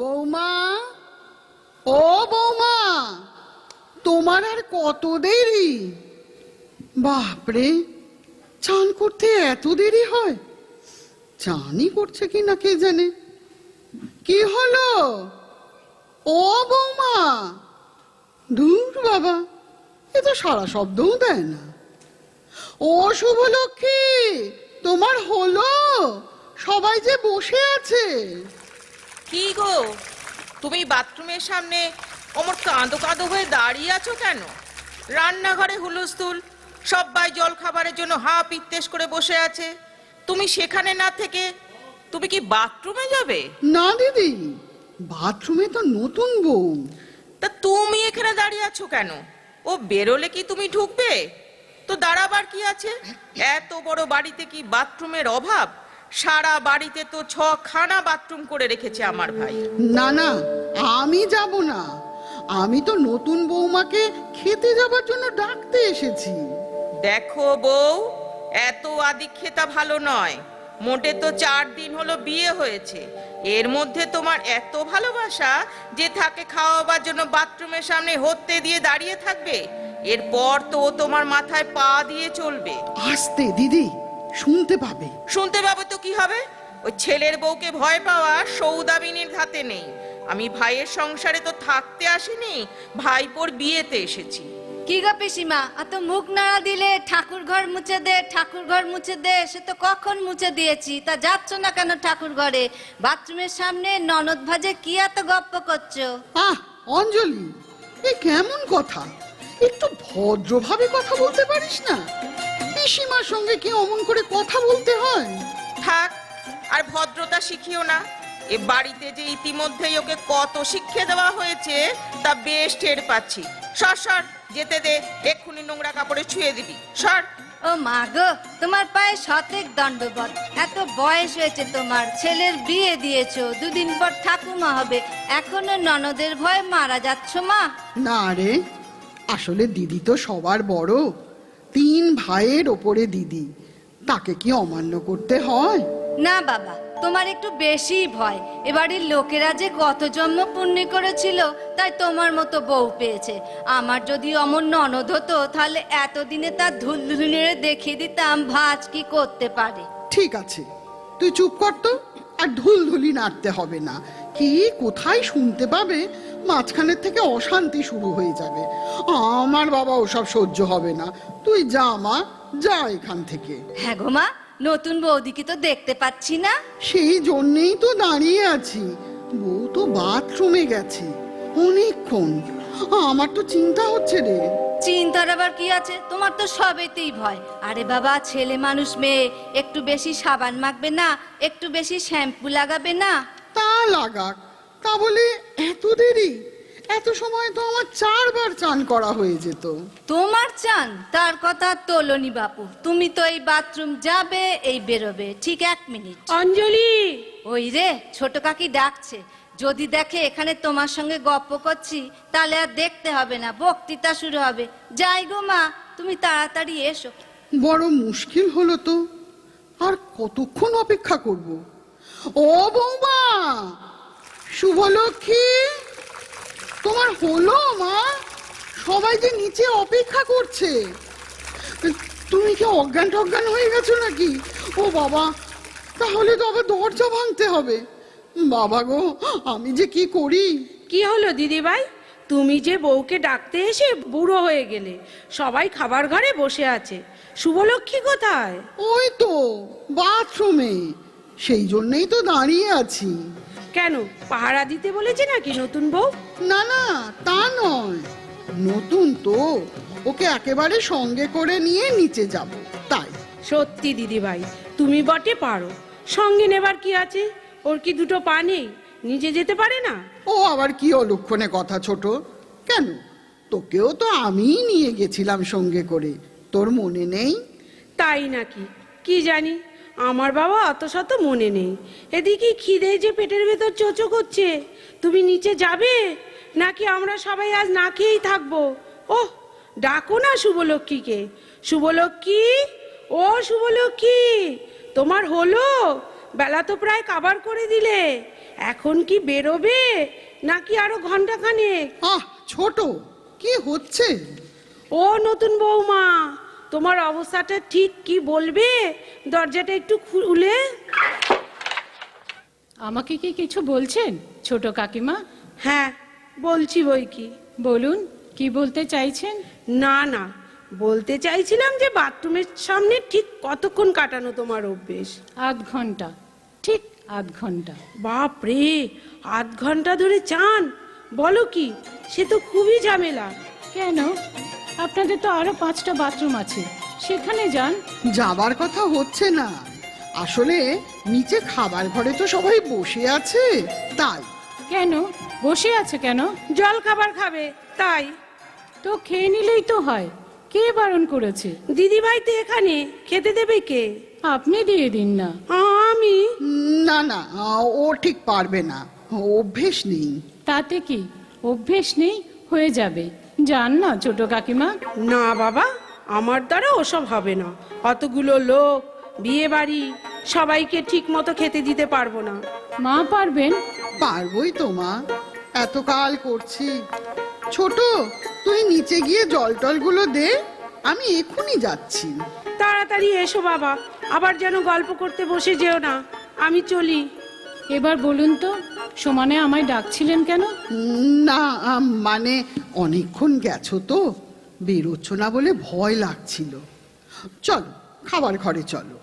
বৌমা, ও বৌমা, তোমার আর কত দেরি? বাপরে, চান করতে এত দেরি হয়? চানই করছে কি না কে জানে? কি হলো? ও বৌমা দূর বাবা, এ তো সারা শব্দও দেয় না। ও শুভলক্ষ্মী, তোমার হলো? সবাই যে বসে আছে। কি গো? তুমি বাথরুমের সামনে অমর কাঁদো কাঁদো হয়ে দাঁড়িয়ে আছো কেন? রান্নাঘরে হুলস্থুল সবাই জল খাবারের জন্য হা পিত্তেশ করে বসে আছে। তুমি সেখানে না থেকে তুমি কি বাথরুমে যাবে? না দিদি বাথরুমে তো নতুন বউ। তা তুমি এখানে দাঁড়িয়ে আছো কেন? ও বেরোলে কি তুমি ঢুকবে? তো দাঁড়াবার কি আছে? এত বড় বাড়িতে কি বাথরুমের অভাব? সারা বাড়িতে তো ছখানা বাথরুম করে রেখেছে আমার ভাই। না না আমি যাব না। আমি তো নতুন বৌমাকে খেতে যাবার জন্য ডাকতে এসেছি। দেখো বউ এত আদিক্ষেতা ভালো নয়। মোটে তো চার দিন হলো বিয়ে হয়েছে। এর মধ্যে তোমার এত ভালোবাসা যে থাকে খাওয়াবার জন্য বাথরুমের সামনে হতে দিয়ে দাঁড়িয়ে থাকবে। এরপর তো ও তোমার মাথায় পা দিয়ে চলবে। আসতে দিদি শুনতে পাবে। শুনতে পাবে তো কি হবে? ওই ছেলের বউকে ভয় পাওয়া সৌদাবিনীর হাতে নেই। আমি ভাইয়ের সংসারে তো থাকতে আসিনি ভাইপোর বিয়েতে এসেছি। কি গো পিসিমা অত মুখ নাড়া দিলে ঠাকুর ঘর মুছে দে ঠাকুর ঘর মুছে দে সে তো কখন মুছে দিয়েছি তা যাচ্ছ না কেন ঠাকুর ঘরে? বাথরুমের সামনে ননদ ভাজে কি এত গপ্প করছ? আহ অঞ্জলি এ কেমন কথা? একটু ভদ্রভাবে কথা বলতে পারিস না? পিসিমার সঙ্গে কি অমন করে কথা বলতে হয়? থাক আর ভদ্রতা শিখিও না। এ বাড়িতে যে ইতিমধ্যেই ওকে কত শিক্ষা দেওয়া হয়েছে তা বেশ টের পাচ্ছি। সর সর যেতে দে এক্ষুনি নোংরা কাপড়ে ছুঁয়ে দিবি। সর। ও মা গো তোমার পায়ে শতেক দণ্ডবত এত বয়স হয়েছে তোমার ছেলের বিয়ে দিয়েছ দুদিন পর ঠাকুমা হবে। এখনও ননদের ভয়ে মারা যাচ্ছ মা। না রে আসলে দিদি তো সবার বড়। তিন ভাইয়ের ওপরে দিদি তাকে কি অমান্য করতে হয়? না বাবা তোমার একটু বেশি ভয়। এবাড়ির লোকেরা যে কত জন্ম পুণ্য করেছিল তাই তোমার মতো বউ পেয়েছে। আমার যদি অমর ননদ হতো তাহলে এতদিনে তার ধুলধুলিরে দেখিয়ে দিতাম ভাজ কি করতে পারে। ঠিক আছে তুই চুপ কর তো আর ঢুলঢুলি নাড়তে হবে না। কি কোথায় শুনতে পাবে? মাঝখানের থেকে অশান্তি শুরু হয়ে যাবে। আমার বাবা ওসব সহ্য হবে না। তুই যা মা যা এখান থেকে। হ্যাঁ গো মা নতুন বৌদিকে তো দেখতে পাচ্ছি না। সেই জন্যেই তো দাঁড়িয়ে আছি। বউ তো বাথরুমে গেছে। অনেকক্ষণ। আমার তো চিন্তা হচ্ছে রে। চিন্তার আবার কি আছে? তোমার তো সবেতেই ভয়। আরে বাবা ছেলে মানুষ মেয়ে একটু বেশি সাবান মাখবে না একটু বেশি শ্যাম্পু লাগাবে না। লাগাক তা বলে এত দেরি? এত সময় তো আমার চারবার চান করা হয়ে যেত। তোমার চান? তার কথা তোলনি বাপু। তুমি তো এই বাথরুম যাবে এই বেরোবে। ঠিক এক মিনিট। অঞ্জলি! ওই রে ছোট কাকি ডাকছে। যদি দেখে এখানে তোমার সঙ্গে গপ্প করছি তাহলে আর দেখতে হবে না বক্তৃতা শুরু হবে। যাই গো মা তুমি তাড়াতাড়ি এসো। বড় মুশকিল হলো তো। আর কতক্ষণ অপেক্ষা করব? ও বৌমা শুভলক্ষ্মী তোমার হলো মা? সবাই যে নিচে অপেক্ষা করছে। তুমি কি অজ্ঞান টজ্ঞান হয়ে গেছো নাকি? ও বাবা তাহলে তো আবার দরজা ভাঙতে হবে। বাবা গো আমি যে কি করি? কি হলো দিদিভাই? তুমি যে বউকে ডাকতে এসে বুড়ো হয়ে গেলে সবাই খাবার ঘরে বসে আছে। শুভলক্ষ্মী কোথায়? ওই তো বাথরুমে। সেই জন্যই তো দাঁড়িয়ে আছি। কেন? পাহারা দিতে বলেছে নাকি নতুন বউ? না না তা নয়। নতুন তো। ওকে একেবারে সঙ্গে করে নিয়ে নিচে যাব তাই। সত্যি দিদিভাই তুমি বটে পারো। সঙ্গে নেবার কি আছে? ওর কি দুটো পা নেই? নিজে যেতে পারে না? ও আবার কি অলক্ষণে কথা ছোট? কেন? তোকেও তো আমিই নিয়ে গেছিলাম সঙ্গে করে। তোর মনে নেই? তাই নাকি? কি জানি? আমার বাবা অত শত মনে নেই। এদিকে খিদে যে পেটের ভেতর চোচো করছে তুমি নিচে যাবে? নাকি আমরা সবাই আজ না খেয়েই থাকব? ওহ ডাকো না শুভলক্ষ্মীকে। শুভলক্ষ্মী? ও শুভলক্ষ্মী তোমার হলো? বেলা তো প্রায় কাবার করে দিলে। এখন কি বেরোবে? নাকি আরও ঘণ্টা খানেক আহ ছোট কি হচ্ছে? ও নতুন বৌমা তোমার অবস্থাটা ঠিক কি বলবে? দরজাটা একটু খুলে। আমাকে কি কিছু বলছেন ছোট কাকিমা? হ্যাঁ বলছি বই কি। বলুন কি বলতে চাইছেন? না না বলতে চাইছিলাম যে বাথরুমের সামনে ঠিক কতক্ষণ কাটানো তোমার অভ্যেস? আধ ঘণ্টা ঠিক আধ ঘণ্টা। বাপ রে আধ ঘণ্টা ধরে চান? বলো কি সে তো খুবই ঝামেলা। কেন? আপনাদের তো আরও পাঁচটা বাথরুম আছে। সেখানে যান। যাবার কথা হচ্ছে না। আসলে নিচে খাবার ঘরে তো সবাই বসে আছে তাই। কেন? বসে আছে কেন? জল খাবার খাবে তাই। তো খেয়ে নিলেই তো হয়। কে বারণ করেছে? দিদিভাই তো এখানে। খেতে দেবে কে? আপনি দিয়ে দিন না। আমি? না না ও ঠিক পারবে না। অভ্যেস নেই। তাতে কি? অভ্যেস নেই? হয়ে যাবে। যান না ছোট কাকিমা? না বাবা আমার দ্বারা ওসব হবে না। অতগুলো লোক বিয়ে বাড়ি সবাইকে ঠিক মতো খেতে দিতে পারব না। মা পারবেন? পারবই তো মা। এত কাল করছি। ছোট তুই নিচে গিয়ে জল টলগুলো দে আমি এক্ষুনি যাচ্ছি। তাড়াতাড়ি এসো বাবা আবার যেন গল্প করতে বসে যেও না। আমি চলি। এবার বলুন তো সমানে আমায় ডাকছিলেন কেন? না আম, মানে অনেকক্ষণ গেছো তো? বেরোচ্ছ না বলে ভয় লাগছিল। চলো খাবার ঘরে চলো।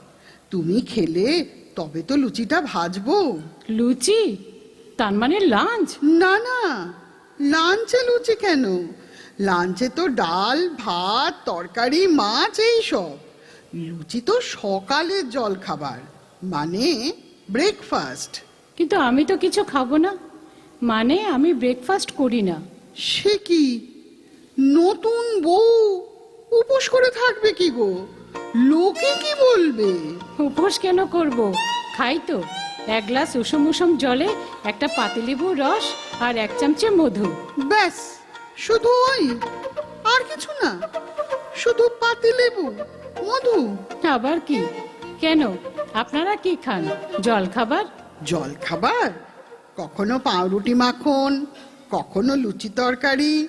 তুমি খেলে তবে তো লুচিটা ভাজবো। লুচি? তার মানে লাঞ্চ? না না। লাঞ্চে লুচি কেন? লাঞ্চে তো ডাল ভাত তরকারি মাছ এই সব। লুচি তো সকালের জল খাবার মানে ব্রেকফাস্ট কিন্তু আমি তো কিছু খাব না। মানে আমি ব্রেকফাস্ট করি না। সে কি নতুন বউ? উপোস করে থাকবে কি গো? লোকে কি বলবে? উপোস কেন করব? খাই তো। এক গ্লাস উষুম উষুম জলে একটা পাতিলেবুর রস আর এক চামচে মধু। ব্যাস শুধু ওই? আর কিছু না? শুধু পাতিলেবু মধু? আবার কি? কেন? আপনারা কি খান? জল খাবার জল খাবার কখনো পাউরুটি মাখন? কখনো লুচি তরকারি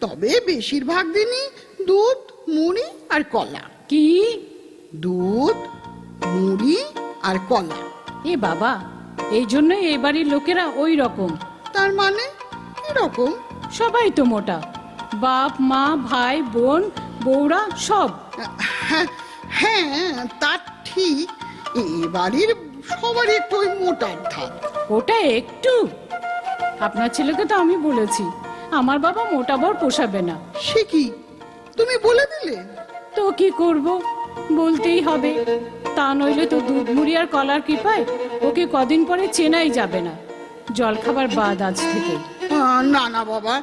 তবে বেশিরভাগ দিনই দুধ মুড়ি আর কলা। কি? দুধ মুড়ি আর কলা। এ বাবা এই জন্যই এই বাড়ির লোকেরা ওই রকম। তার মানে এরকম। সবাই তো মোটা। বাপ মা ভাই বোন বউরা সব। হ্যাঁ হ্যাঁ তা ঠিক। এ বাড়ির সবারই একটু ওই মোটার ধার ওটা একটু। আপনার ছেলেকে তো আমি বলেছি। আমার বাবা মোটা বর পোষাবে না। সে কি? তুমি বলে দিলে? তো কি করব? বলতেই হবে। তা নইলে তো দুধ মুড়ি আর কলার কৃপায় ওকে কদিন পরে চেনাই যাবে না। জল খাবার বাদ আজ থেকে। না না বাবা।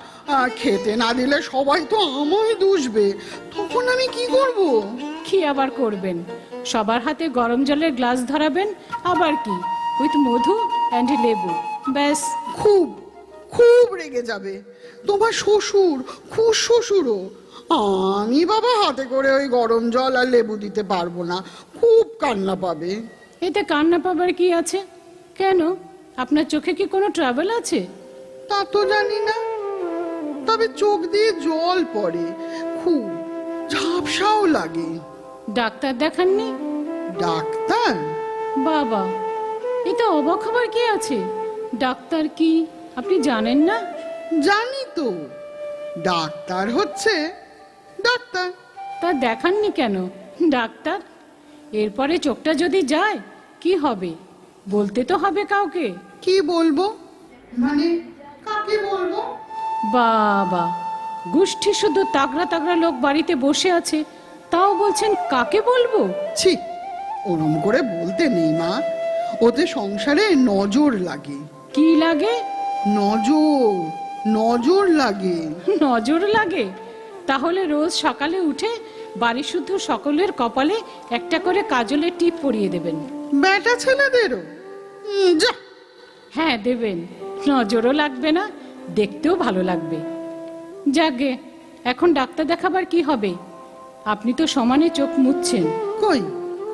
খেতে না দিলে সবাই তো আমায় দুষবে। তখন আমি কি করব? কি আবার করবেন? সবার হাতে গরম জলের গ্লাস ধরাবেন? আবার কি? উইথ মধু অ্যান্ড লেবু। ব্যাস। খুব খুব রেগে যাবে। তোমার শ্বশুর খুব শ্বশুরও। আমি বাবা হাতে করে ওই গরম জল আর লেবু দিতে পারব না। খুব কান্না পাবে। এতে কান্না পাবার কি আছে? কেন? আপনার চোখে কি কোনো ট্রাভেল আছে? তা তো জানি না। তবে চোখ দিয়ে জল পড়ে। খুব ঝাপসাও লাগে। ডাক্তার দেখাননি? ডাক্তার? বাবা এটা অবাক হবার কি আছে? ডাক্তার কি আপনি জানেন না? জানি তো। ডাক্তার হচ্ছে ডাক্তার। তা দেখাননি কেন? ডাক্তার? এরপরে চোখটা যদি যায় কি হবে? বলতে তো হবে কাউকে। কি বলব? মানে কাকে বলব? বাবা গোষ্ঠী শুধু তাগড়া তাগড়া লোক বাড়িতে বসে আছে তাও বলছেন কাকে বলব? ছি ওরম করে বলতে নেই মা। ওতে সংসারে নজর লাগে। কি লাগে? নজর নজর লাগে। নজর লাগে? তাহলে রোজ সকালে উঠে বাড়ি শুদ্ধ সকলের কপালে একটা করে কাজলের টিপ পরিয়ে দেবেন। বেটা ছেলেদেরও? উম, যা। হ্যাঁ দেবেন। নজরও লাগবে না দেখতেও ভালো লাগবে। যাকে এখন ডাক্তার দেখাবার কি হবে? আপনি তো সমানে চোখ মুচ্ছেন। কই?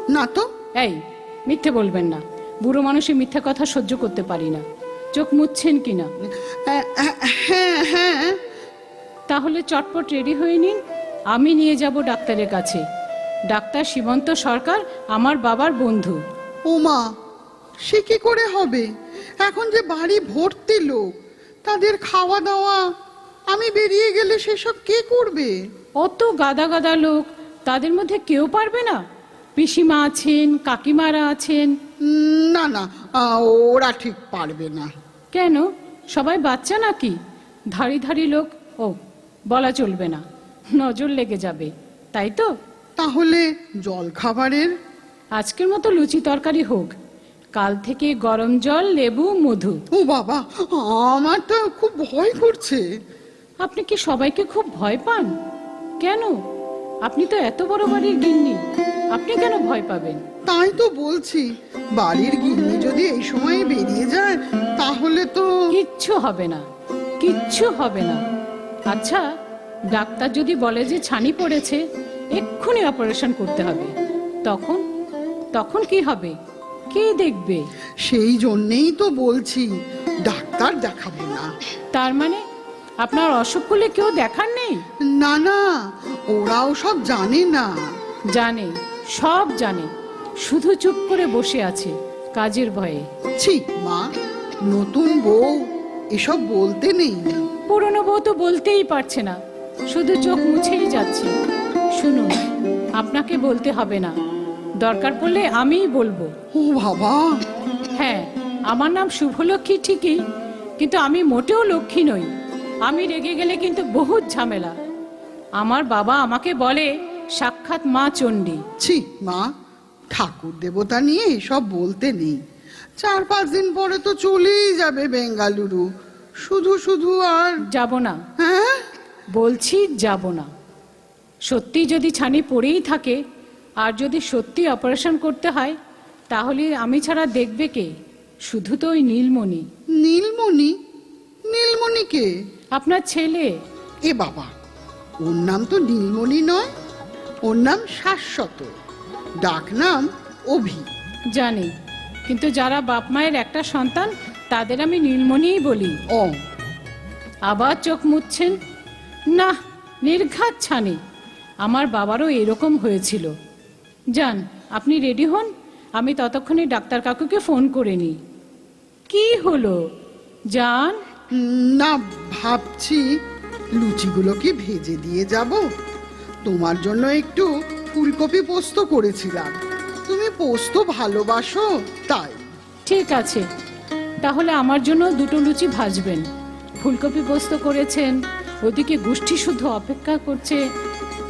না তো? এই মিথ্যে বলবেন না। বুড়ো মানুষের মিথ্যা কথা সহ্য করতে পারি না। চোখ মুচ্ছেন কিনা? হ্যাঁ হ্যাঁ তাহলে চটপট রেডি হয়ে নিন আমি নিয়ে যাব ডাক্তারের কাছে। ডাক্তার সীমন্ত সরকার আমার বাবার বন্ধু। ওমা সে কি করে হবে? এখন যে বাড়ি ভর্তি লোক তাদের খাওয়া দাওয়া আমি বেরিয়ে গেলে সেসব কে করবে? অত গাদা গাদা লোক তাদের মধ্যে কেউ পারবে না। পিসিমা আছেন কাকিমারা আছেন না না ওরা ঠিক পারবে না। কেন? সবাই বাচ্চা নাকি? ধাড়ি ধাড়ি লোক ও বলা চলবে না। নজর লেগে যাবে তাই তো? তাহলে জল খাবারের আজকের মতো লুচি তরকারি হোক। কাল থেকে গরম জল লেবু মধু। ও বাবা আমার তো খুব ভয় করছে। আপনি কি সবাইকে খুব ভয় পান? কেন? আপনি তো এত বড় বাড়ির গিন্নি। আপনি কেন ভয় পাবেন? তাই তো বলছি বাড়ির গিন্নি যদি এই সময় বেরিয়ে যায় তাহলে তো কিচ্ছু হবে না কিচ্ছু হবে না। আচ্ছা ডাক্তার যদি বলে যে ছানি পড়েছে এক্ষুনি অপারেশন করতে হবে। তখন তখন কি হবে? কে দেখবে? সেই জন্যেই তো বলছি ডাক্তার দেখাবো না। তার মানে আপনার অসুখ হলে কেউ দেখার নেই? না না ওরাও সব জানে না। জানে। সব জানে শুধু চুপ করে বসে আছে কাজের ভয়ে। ছি মা নতুন বউ এসব বলতে নেই। পুরনো বউ তো বলতেই পারছে না শুধু চোখ মুছেই যাচ্ছে। শুনুন আপনাকে বলতে হবে না দরকার পড়লে আমিই বলব। ও বাবা। হ্যাঁ আমার নাম শুভলক্ষ্মী ঠিকই কিন্তু আমি মোটেও লক্ষ্মী নই। আমি রেগে গেলে কিন্তু বহুত ঝামেলা। আমার বাবা আমাকে বলে সাক্ষাৎ মা চণ্ডী। ছি মা ঠাকুর দেবতা নিয়ে এসব বলতে নেই। চার পাঁচ দিন পরে তো চলেই যাবে বেঙ্গালুরু। শুধু শুধু আর যাব না। হ্যাঁ? বলছি যাব না। সত্যি যদি ছানি পড়েই থাকে আর যদি সত্যি অপারেশন করতে হয় তাহলে আমি ছাড়া দেখবে কে? শুধু তো ওই নীলমণি। নীলমণি? নীলমণিকে আপনার ছেলে। এ বাবা ওর নাম তো নীলমণি নয়। ওর নাম শাশ্বত ডাক নাম অভি। জানি কিন্তু যারা বাপ মায়ের একটা সন্তান তাদের আমি নীলমণিই বলি। ও। আবার চোখ মুছছেন না নির্ঘাত ছানি আমার বাবারও এরকম হয়েছিল। যান আপনি রেডি হন আমি ততক্ষণে ডাক্তার কাকুকে ফোন করে নিই। কি হলো? যান। না ভাবছি লুচিগুলো কি ভেজে দিয়ে যাব। তোমার জন্য একটু ফুলকপি পোস্ত করেছিলাম। তুমি পোস্ত ভালোবাসো তাই। ঠিক আছে। তাহলে আমার জন্য দুটো লুচি ভাজবেন। ফুলকপি পোস্ত করেছেন ওদিকে গোষ্ঠী শুদ্ধ অপেক্ষা করছে।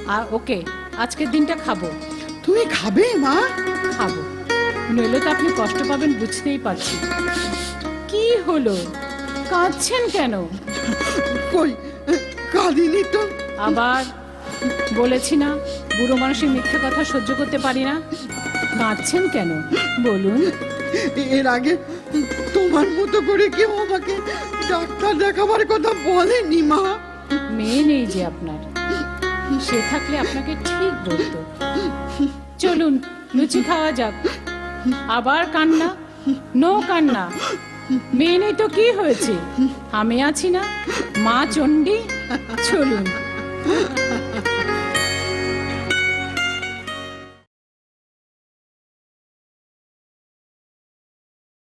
আর ওকে আজকের দিনটা খাব। তুমি খাবে মা? খাব। নইলে তো আপনি কষ্ট পাবেন বুঝতেই পারছি। কি হলো? কাঁদছেন কেন? কই কাঁদিনি তো। আবার বলেছি না বুড়ো মানুষের মিথ্যে কথা সহ্য করতে পারি না। কাঁদছেন কেন? বলুন। এর আগে তোমার মতো করে কেউ আমাকে ডাক্তার দেখাবার কথা বলেনি মা। মেয়ে নেই যে আপনার। সে থাকলে আপনাকে ঠিক বলতো। চলুন লুচি খাওয়া যাক। আবার কান্না? নো কান্না। মেয়ে নেই তো কি হয়েছে? আমি আছি না? মা চণ্ডী? চলুন।